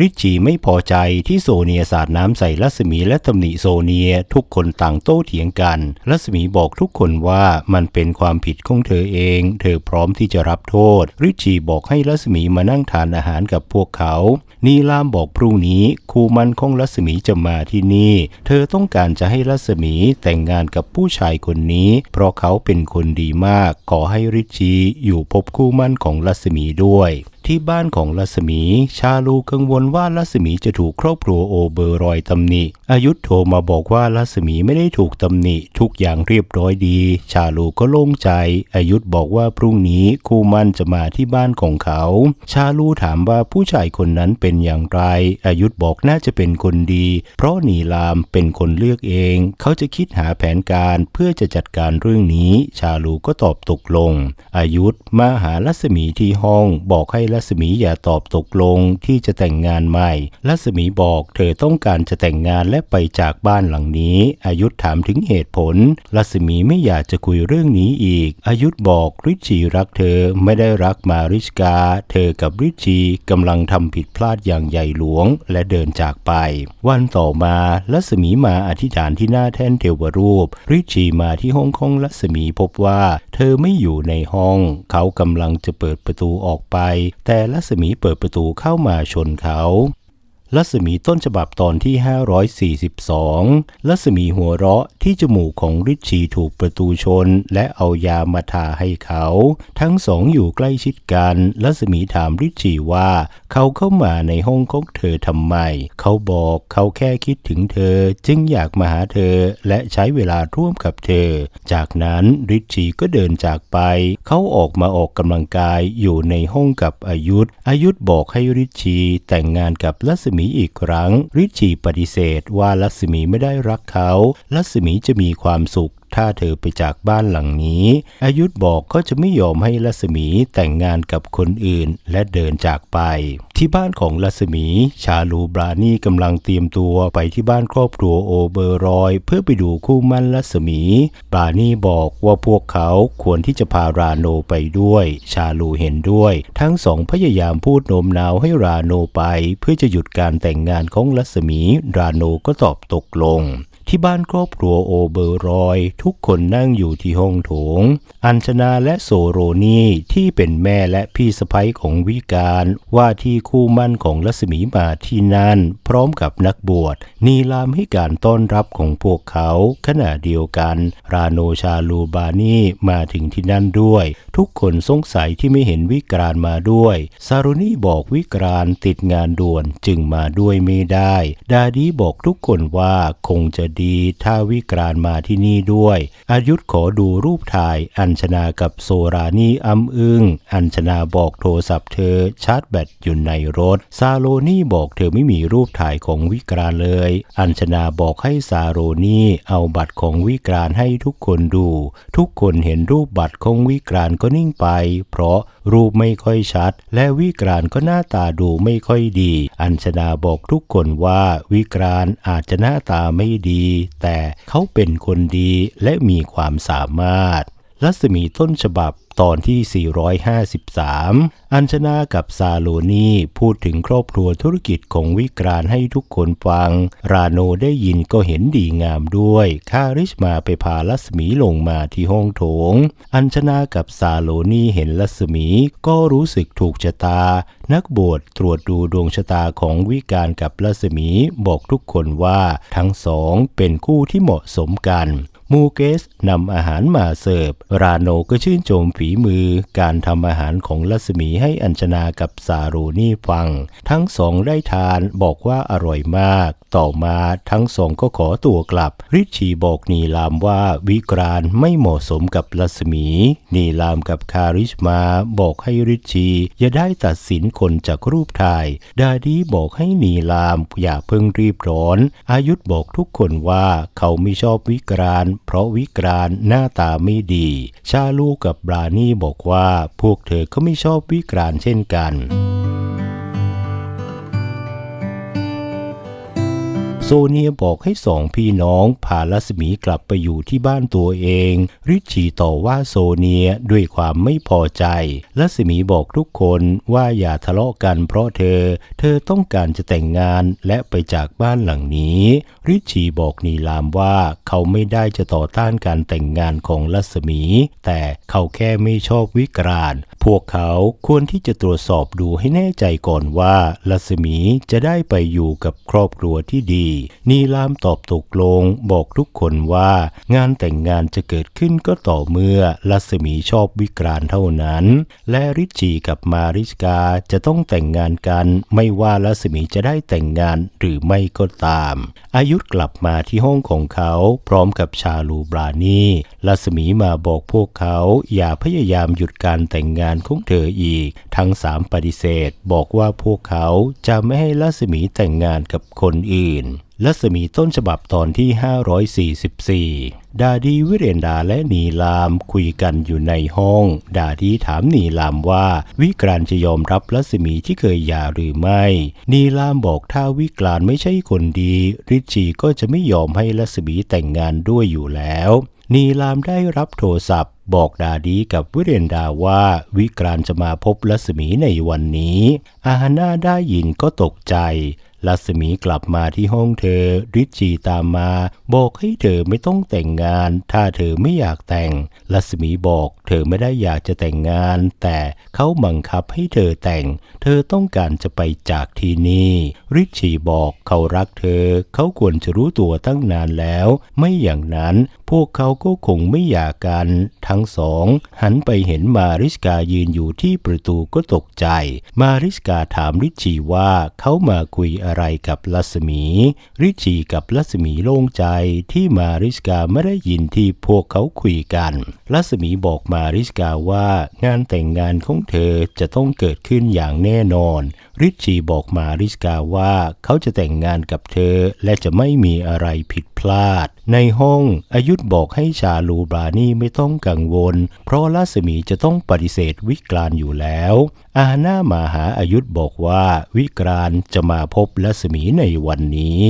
ริชีไม่พอใจที่โซเนียสาดน้ำใส่รัศมีและตำหนิโซเนียทุกคนต่างโต้เถียงกันรัศมีบอกทุกคนว่ามันเป็นความผิดของเธอเอง เธอพร้อมที่จะรับโทษ ริชีบอกให้รัศมีมานั่งทานอาหารกับพวกเขา นีลามบอกพรุ่งนี้ครูมันของรัศมีจะมาที่นี่ เธอต้องการจะให้รัศมีแต่งงานกับผู้ชายคนนี้ เพราะเขาเป็นคนดีมาก ขอให้ริชชีอยู่พบคู่มั่นของรัศมีด้วย ที่บ้านของรัศมี ชาลูกังวลว่ารัศมีจะถูกครอบครัวโอเบอร์รอยตำหนิ อายุธโทรมาบอกว่ารัศมีไม่ได้ถูกตำหนิ ทุกอย่างเรียบร้อยดี ชาลูก็โล่งใจ อายุธบอกว่าพรุ่งนี้คู่มั่นจะมาที่บ้านของเขา ชาลูถามว่าผู้ชายคนนั้นเป็นอย่างไร อายุธบอกน่าจะเป็นคนดี เพราะนีลามเป็นคนเลือกเอง เขาจะคิดหาแผนการเพื่อจะจัดการเรื่องนี้ ชาลูก็ตอบตกลง อายุธมาหารัศมีที่ห้องบอกให้รัศมีอย่าตอบตกลงที่จะแต่งงานใหม่ รัศมีบอกเธอต้องการจะแต่งงานและไปจากบ้านหลังนี้ อายุธถามถึงเหตุผล รัศมีไม่อยากจะคุยเรื่องนี้อีก อายุธบอกริชชีรักเธอไม่ได้รักมาริชกา เธอกับริชชีกำลังทำผิดพลาดอย่างใหญ่หลวงและเดินจากไป วันต่อมารัศมีมาอธิษฐานที่หน้าแท่นเทวรูป ริชชีมาที่ห้องของรัศมีพบว่า เธอไม่อยู่ในห้อง เขากำลังจะเปิดประตูออกไปแต่ลัศมีเปิดประตูเข้ามาชนเขา รัศมีต้นฉบับตอนที่ 542รัศมีหัวเราะที่จมูกของริชชีถูกประตูชน และเอายามาทาให้เขา ทั้งสองอยู่ใกล้ชิดกันรัศมีถามริชชีว่า เขาเข้ามาในห้องของเธอทำไม เขาบอกเขาแค่คิดถึงเธอ จึงอยากมาหาเธอและใช้เวลาร่วมกับเธอ จากนั้นริชชีก็เดินจากไป เขาออกมาออกกำลังกายอยู่ในห้องกับอายุธอายุธบอกให้ริชชีแต่งงานกับรัศมีอีกครั้ง ริชีปฏิเสธว่าลัศมีไม่ได้รักเขา ลัศมีจะมีความสุข ถ้าเธอไปจากบ้านหลังนี้ อายุธบอกเขาจะไม่ยอมให้รัศมีแต่งงานกับคนอื่นและเดินจากไป ที่บ้านของรัศมี ชาลูบรานี่กำลังเตรียมตัวไปที่บ้านครอบครัวโอเบอร์รอย เพื่อไปดูคู่มั่นรัศมี บรานี่บอกว่าพวกเขาควรที่จะพาราโนไปด้วย ชาลูเห็นด้วย ทั้งสองพยายามพูดโน้มน้าวให้ราโนไป เพื่อจะหยุดการแต่งงานของรัศมี ราโนก็ตอบตกลง ที่บ้านครอบครัวโอเบอร์รอย ทุกคนนั่งอยู่ที่ห้องโถง อัญชนาและโซโรนีที่เป็นแม่และพี่สะใภ้ของวิการว่าที่คู่มั่นของรัศมีมาที่นั่น พร้อมกับนักบวชนีลามให้การต้อนรับของพวกเขา ขณะเดียวกัน ราโนชาลูบานีมาถึงที่นั่นด้วย ทุกคนสงสัยที่ไม่เห็นวิกรานมาด้วยซารุนีบอกวิกรานติดงานด่วนจึงมาด้วยไม่ได้ ดาดีบอกทุกคนว่าคงจะดีถ้าวิกรานมาที่นี่ด้วย อายุธขอดูรูปถ่าย อัญชนากับโซรานีอ้ำอึ้ง อัญชนาบอกโทรศัพท์เธอชาร์จแบตอยู่ในรถ ซาโรนี่บอกเธอไม่มีรูปถ่ายของวิกรานเลย อัญชนาบอกให้ซาโรนี่เอาบัตรของวิกรานให้ทุกคนดู ทุกคนเห็นรูปบัตรของวิกรานก็นิ่งไป เพราะรูปไม่ค่อยชัด และวิกรานก็หน้าตาดูไม่ค่อยดี อัญชนาบอกทุกคนว่าวิกรานอาจจะหน้าตาไม่ดีแต่เขาเป็นคนดีและมีความสามารถ รัศมีต้นฉบับ ตอนที่ 453 อัญชนากับซาโลนีพูดถึงครอบครัวธุรกิจของวิกรานให้ทุกคนฟัง ราโนได้ยินก็เห็นดีงามด้วยคาริชมาไปพารัศมีลงมาที่ห้องโถง อัญชนากับซาโลนีเห็นรัศมีก็รู้สึกถูกชะตา นักบวชตรวจดูดวงชะตาของวิการกับรัศมีบอกทุกคนว่าทั้งสองเป็นคู่ที่เหมาะสมกัน มูเกสนำอาหารมาเสิร์ฟ ราโนก็ชื่นชมฝีมือการทำอาหารของรัศมีให้อัญชนากับซาโรนี่ฟัง ทั้งสองได้ทานบอกว่าอร่อยมาก ต่อมาทั้งสองก็ขอตัวกลับ ริชชีบอกนีลามว่าวิกรานไม่เหมาะสมกับรัศมี นีลามกับคาริชมาบอกให้ริชชีอย่าได้ตัดสินคนจากรูปถ่าย ดาดีบอกให้นีลามอย่าเพิ่งรีบร้อน อายุธบอกทุกคนว่าเขาไม่ชอบวิกรานเพราะวิกรานหน้าตาไม่ดี ชาลูกับบรานี่บอกว่า พวกเธอก็ไม่ชอบวิกรานเช่นกัน โซเนียบอกให้สองพี่น้องพาลัสมีกลับไปอยู่ที่บ้านตัวเอง ริชชีต่อว่าโซเนียด้วยความไม่พอใจ ลัสมีบอกทุกคนว่าอย่าทะเลาะกันเพราะเธอ เธอต้องการจะแต่งงานและไปจากบ้านหลังนี้ ริชชีบอกนีลามว่าเขาไม่ได้จะต่อต้านการแต่งงานของลัสมี แต่เขาแค่ไม่ชอบวิกรานพวกเขาควรที่จะตรวจสอบดูให้แน่ใจก่อนว่าลัสมีจะได้ไปอยู่กับครอบครัวที่ดีนีลามตอบตกลงบอกทุกคนว่า งานแต่งงานจะเกิดขึ้นก็ต่อเมื่อลัสมีชอบวิกรานเท่านั้น และริชชีกับมาริสกาจะต้องแต่งงานกัน ไม่ว่าลัสมีจะได้แต่งงานหรือไม่ก็ตาม อายุกลับมาที่ห้องของเขาพร้อมกับชาลูบรานีลัสมีมาบอกพวกเขาอย่าพยายามหยุดการแต่งงานของเธออีก ทั้งสามปฏิเสธ บอกว่าพวกเขาจะไม่ให้ลัสมีแต่งงานกับคนอื่น ลัสมีต้นฉบับตอนที่ 544 ดาดีวิเรนดาและนีลามคุยกันอยู่ในห้อง ดาดีถามนีลามว่าวิกรานจะยอมรับลัสมีที่เคยหย่าหรือไม่ นีลามบอกถ้าวิกรานไม่ใช่คนดี ริชีก็จะไม่ยอมให้ลัสมีแต่งงานด้วยอยู่แล้ว นีลามได้รับโทรศัพท์บอกดาดีกับวิเรนดาว่าวิกรานจะมาพบลัสมีในวันนี้ อาฮาน่าได้ยินก็ตกใจ ลัสมีกลับมาที่ห้องเธอริชีตามมา บอกให้เธอไม่ต้องแต่งงาน ถ้าเธอไม่อยากแต่ง ลัสมีบอก เธอไม่ได้อยากจะแต่งงาน แต่เขาบังคับให้เธอแต่ง เธอต้องการจะไปจากที่นี่ริชีบอกเขารักเธอ เขาควรจะรู้ตัวตั้งนานแล้ว ไม่อย่างนั้น พวกเขาก็คงไม่อยากกัน ทั้งสอง หันไปเห็นมาริสกายืนอยู่ที่ประตูก็ตกใจ มาริสกาถามริชชีว่าเขามาคุยอะอะไรกับลัสมี ริชีกับลัสมีโล่งใจที่มาริสกาไม่ได้ยินที่พวกเขาคุยกัน ลัสมีบอกมาริสกาว่างานแต่งงานของเธอจะต้องเกิดขึ้นอย่างแน่นอน ริชีบอกมาริสกาว่าเขาจะแต่งงานกับเธอและจะไม่มีอะไรผิดพลาด ในห้องอายุธบอกให้ชาลูบรานี่ไม่ต้องกังวล เพราะลัสมีจะต้องปฏิเสธวิกรานอยู่แล้ว อาหน้ามาหาอายุธบอกว่าวิกรานจะมาพบลัสมีในวันนี้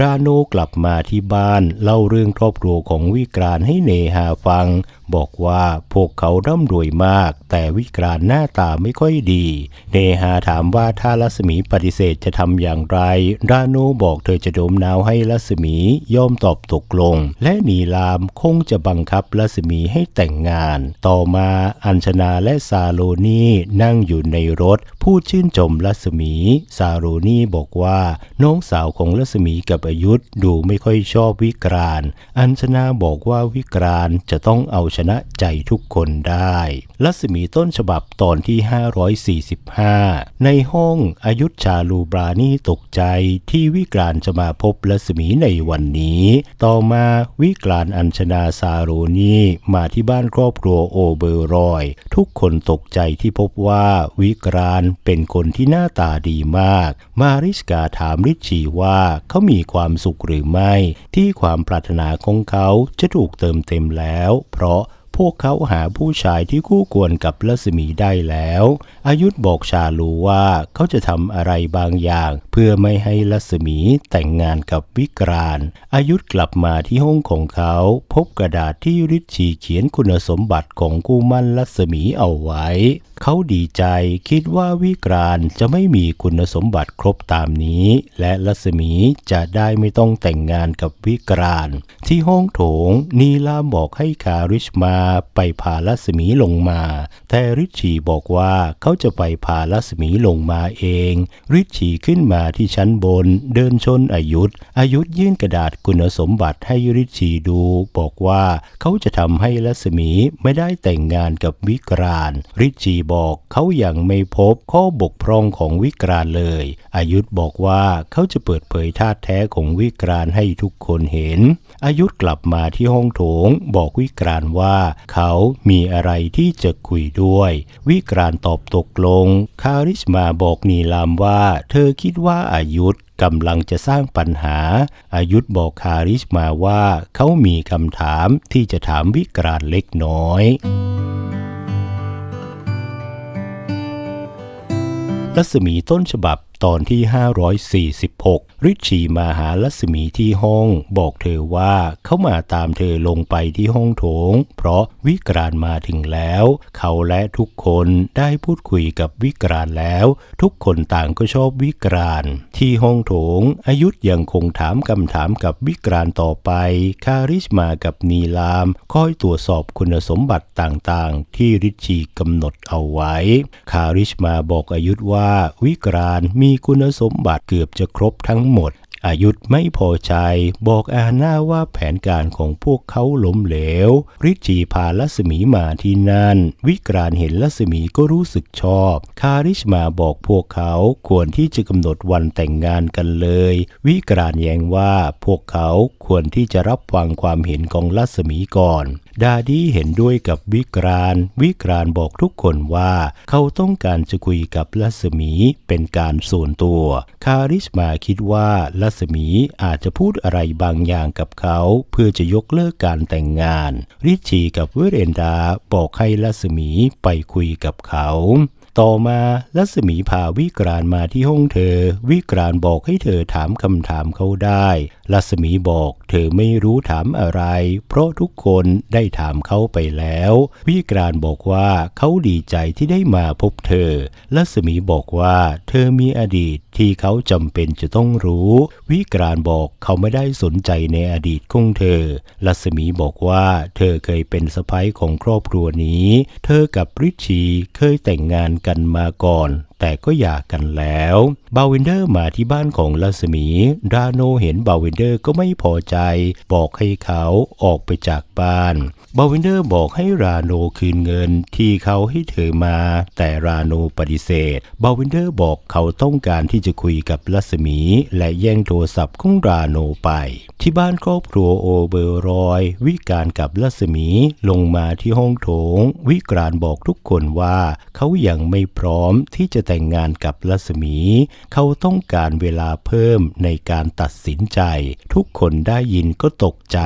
ราโนกลับมาที่บ้านเล่าเรื่องครอบครัวของวิกรานให้เนหาฟัง บอกว่าพวกเขาร่ำรวยมาก แต่วิกรานหน้าตาไม่ค่อยดี เนหาถามว่าถ้าลัสมีปฏิเสธจะทำอย่างไร ราโนบอกเธอจะดมนาวให้ลัสมียอมตอบตกลง และนีลามคงจะบังคับลัสมีให้แต่งงาน ต่อมาอัญชนาและซาโลนีนั่งอยู่ในในรถ พูดชื่นชมลัสมี ซาโรนีบอกว่าน้องสาวของลัสมีกับอายุธดูไม่ค่อยชอบวิกราน อัญชนาบอกว่าวิกรานจะต้องเอาชนะใจทุกคนได้ ลัสมีต้นฉบับตอนที่ 545 ในห้องอายุธชาลูบรานี่ตกใจที่วิกรานจะมาพบลัสมีในวันนี้ ต่อมาวิกรานอัญชนาซาโรนีมาที่บ้านครอบครัวโอเบอร์รอย ทุกคนตกใจที่พบว่าวิกรานเป็นคนที่หน้าตาดีมาก มาริสกาถามริชชีว่าเขามีความสุขหรือไม่ ที่ความปรารถนาของเขาจะถูกเติมเต็มแล้ว เพราะ พวกเขาหาผู้ชายที่คู่ควรกับลัสมีได้แล้ว อายุธบอกชาลูว่าเขาจะทำอะไรบางอย่าง เพื่อไม่ให้ลัสมีแต่งงานกับวิกราน อายุธกลับมาที่ห้องของเขา พบกระดาษที่ริชีเขียนคุณสมบัติของคู่มั่นลัสมีเอาไว้ เขาดีใจคิดว่าวิกรานจะไม่มีคุณสมบัติครบตามนี้ และลัสมีจะได้ไม่ต้องแต่งงานกับวิกราน ที่ห้องโถงนีลามบอกให้คาริชมาไปพาลัสมีลงมา แต่ริชีบอกว่าเขาจะไปพาลัสมีลงมาเอง ริชีขึ้นมาที่ชั้นบน เดินชนอายุธอายุธยื่นกระดาษคุณสมบัติให้ริชีดู บอกว่าเขาจะทำให้ลัสมีไม่ได้แต่งงานกับวิกราน ริชชีบอกเขายัางไม่พบข้อบกพร่องของวิกรานเลย อายุธบอกว่าเขาจะเปิดเผยท่าแท้ของวิกรานให้ทุกคนเห็น อายุธกลับมาที่ห้องโถง บอกวิกรานว่าเขามีอะไรที่จะคุยด้วย วิกรานตอบตกลง คาริสมาบอกนีลามว่า เธอคิดว่าอายุธกำลังจะสร้างปัญหา อายุธบอกคาริสมาว่า เขามีคำถามที่จะถามวิกรานเล็กน้อยรัศมีต้นฉบับ ตอนที่ 546 ริชชีมาหาลัศมีที่ห้อง บอกเธอว่าเขามาตามเธอลงไปที่ห้องโถง เพราะวิกรานมาถึงแล้ว เขาและทุกคนได้พูดคุยกับวิกรานแล้ว ทุกคนต่างก็ชอบวิกราน ที่ห้องโถง อายุธยังคงถามคำถามกับวิกรานต่อไป คาริชมากับนีลามคอยตรวจสอบคุณสมบัติต่างๆ ที่ริชชีกำหนดเอาไว้ คาริชมาบอกอายุธว่าวิกรานมีีคุณสมบัติเกือบจะครบทั้งหมด อายุธไม่พอใจ บอกอาน่าว่าแผนการของพวกเขาล้มเหลวริชีพาลัศมีมาที่นั่น วิกรานเห็นลัศมีก็รู้สึกชอบ คาริชมาบอกพวกเขาควรที่จะกำหนดวันแต่งงานกันเลย วิกรานแย้งว่าพวกเขาควรที่จะรับฟังความเห็นของลัศมีก่อน ดาดี้เห็นด้วยกับวิกราน วิกรานบอกทุกคนว่า เขาต้องการจะคุยกับลัศมีเป็นการส่วนตัว คาริสมาคิดว่าลัศมีอาจจะพูดอะไรบางอย่างกับเขา เพื่อจะยกเลิกการแต่งงาน ริชชีกับเวเรนดาบอกให้ลัศมีไปคุยกับเขา ต่อมาลัศมีพาวิกรานมาที่ห้องเธอ วิกรานบอกให้เธอถามคำถามเขาได้ลัศมีบอกเธอไม่รู้ถามอะไร เพราะทุกคนได้ถามเขาไปแล้ว วิกรานบอกว่าเขาดีใจที่ได้มาพบเธอลัศมีบอกว่าเธอมีอดีตที่เขาจำเป็นจะต้องรู้ วิกรานบอกเขาไม่ได้สนใจในอดีตของเธอลัศมีบอกว่าเธอเคยเป็นสะพ้ยของครอบครัวนี้ เธอกับริชีเคยแต่งงานกันมาก่อนแต่ก็หย่ากันแล้ว บาวินเดอร์มาที่บ้านของลัศมี ดาโนเห็นบาวินเดอร์ก็ไม่พอใจ บอกให้เขาออกไปจากบ้าน บาวินเดอร์บอกให้ราโนคืนเงินที่เขาให้เธอมา แต่ราโนปฏิเสธ บาวินเดอร์บอกเขาต้องการที่จะคุยกับลัศมี และแย่งโทรศัพท์ของราโนไป ที่บ้านครอบครัวโอเบอร์รอย วิการกับลัศมีลงมาที่ห้องโถง วิกรานบอกทุกคนว่าเขายังไม่พร้อมที่จะแต่งงานกับลัศมี เขาต้องการเวลาเพิ่มในการตัดสินใจ ทุกคนได้ยินก็ตกใจ